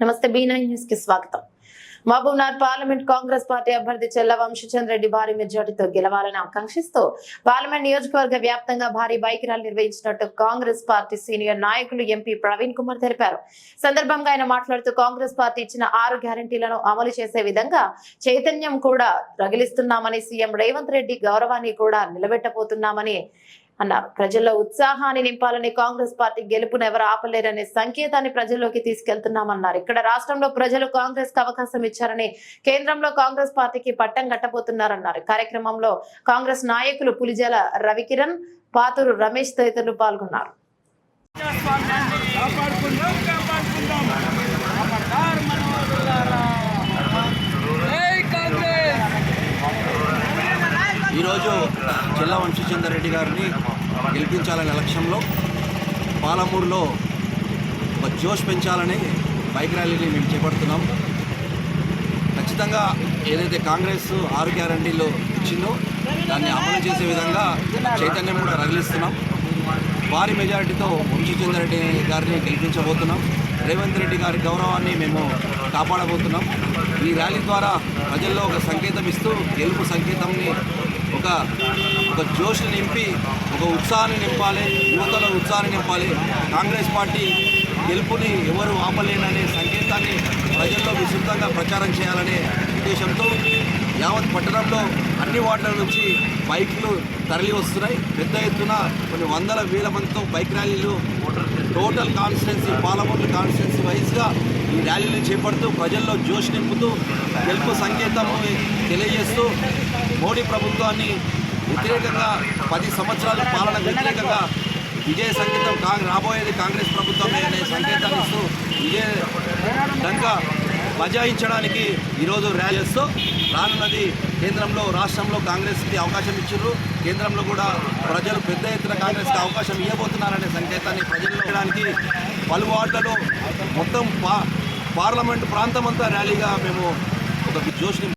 నమస్తే B nine న్యూస్కి స్వాగతం. మహబూబ్నగర్ పార్లమెంట్ కాంగ్రెస్ పార్టీ అభ్యర్థి చెల్ల వంశచంద్రెడ్డి భారీ మెజార్టీతో గెలవాలని ఆకాంక్షిస్తూ పార్లమెంట్ నియోజకవర్గ వ్యాప్తంగా భారీ బైక్ ర్యాలీ నిర్వహించినట్టు కాంగ్రెస్ పార్టీ సీనియర్ నాయకులు ఎంపీ ప్రవీణ్ కుమార్ తెలిపారు. సందర్భంగా ఆయన మాట్లాడుతూ కాంగ్రెస్ పార్టీ ఇచ్చిన ఆరు గ్యారంటీలను అమలు చేసే విధంగా చైతన్యం కూడా రగిలిస్తున్నామని సీఎం రేవంత్ రెడ్డి గౌరవాన్ని కూడా నిలబెట్టబోతున్నామని అన్నారు. ప్రజల్లో ఉత్సాహాన్ని నింపాలని కాంగ్రెస్ పార్టీ గెలుపును ఎవరు ఆపలేరనే సంకేతాన్ని ప్రజల్లోకి తీసుకెళ్తున్నామన్నారు. ఇక్కడ రాష్ట్రంలో ప్రజలు కాంగ్రెస్కు అవకాశం ఇచ్చారని కేంద్రంలో కాంగ్రెస్ పార్టీకి పట్టం కట్టబోతున్నారన్నారు. కార్యక్రమంలో కాంగ్రెస్ నాయకులు పులిజల రవికిరణ్ పాతూరు రమేష్ తదితరులు పాల్గొన్నారు. ఈరోజు జిల్లా వంశీచందర్ రెడ్డి గారిని గెలిపించాలనే లక్ష్యంలో పాలమూరులో ఒక జోష్ పెంచాలని బైక్ ర్యాలీని మేము చేపడుతున్నాం. ఖచ్చితంగా ఏదైతే కాంగ్రెస్ ఆరు గ్యారంటీలో ఇచ్చిందో దాన్ని అమలు చేసే విధంగా చైతన్యం కూడా రగిలిస్తున్నాం. భారీ మెజారిటీతో వంశీచందర్ రెడ్డి గారిని గెలిపించబోతున్నాం. రేవంత్ రెడ్డి గారి గౌరవాన్ని మేము కాపాడబోతున్నాం. ఈ ర్యాలీ ద్వారా ప్రజల్లో ఒక సంకేతం ఇస్తూ గెలుపు సంకేతంని ఒక ఒక జోష్ని నింపి ఒక ఉత్సాహాన్ని నింపాలి యువతలో ఉత్సాహాన్ని నింపాలి. కాంగ్రెస్ పార్టీ గెలుపుని ఎవరు ఆపలేననే సంకేతాన్ని ప్రజల్లో విస్తృతంగా ప్రచారం చేయాలనే ఉద్దేశంతో యావత్ పట్టణంలో అన్ని వార్డుల నుంచి బైక్లు తరలి వస్తున్నాయి. పెద్ద ఎత్తున కొన్ని వందల వేల మందితో బైక్ ర్యాలీలు. టోటల్ కాన్స్టిట్యున్సీ పాలమూరు కాన్స్టిట్యున్సీ వైజ్గా ఈ ర్యాలీలు చేపడుతూ ప్రజల్లో జోష్ నింపుతూ గెలుపు సంకేతం తెలియజేస్తూ మోడీ ప్రభుత్వాన్ని వ్యతిరేకంగా పది సంవత్సరాల పాలన వ్యతిరేకంగా విజయ సంకేతం కాంగ్రెస్ రాబోయేది కాంగ్రెస్ ప్రభుత్వమే అనే సంకేతాలు ఇస్తూ విజయదంగా బజాయించడానికి ఈరోజు ర్యాలీ చేస్తూ రానున్నది కేంద్రంలో రాష్ట్రంలో కాంగ్రెస్కి అవకాశం ఇచ్చారు కేంద్రంలో కూడా ప్రజలు పెద్ద ఎత్తున కాంగ్రెస్కి అవకాశం ఇవ్వబోతున్నారనే సంకేతాన్ని ప్రజలు ఇవ్వడానికి పలు వార్డులలో మొత్తం పా పార్లమెంట్ ప్రాంతం అంతా ర్యాలీగా మేము ఒక జోష్ని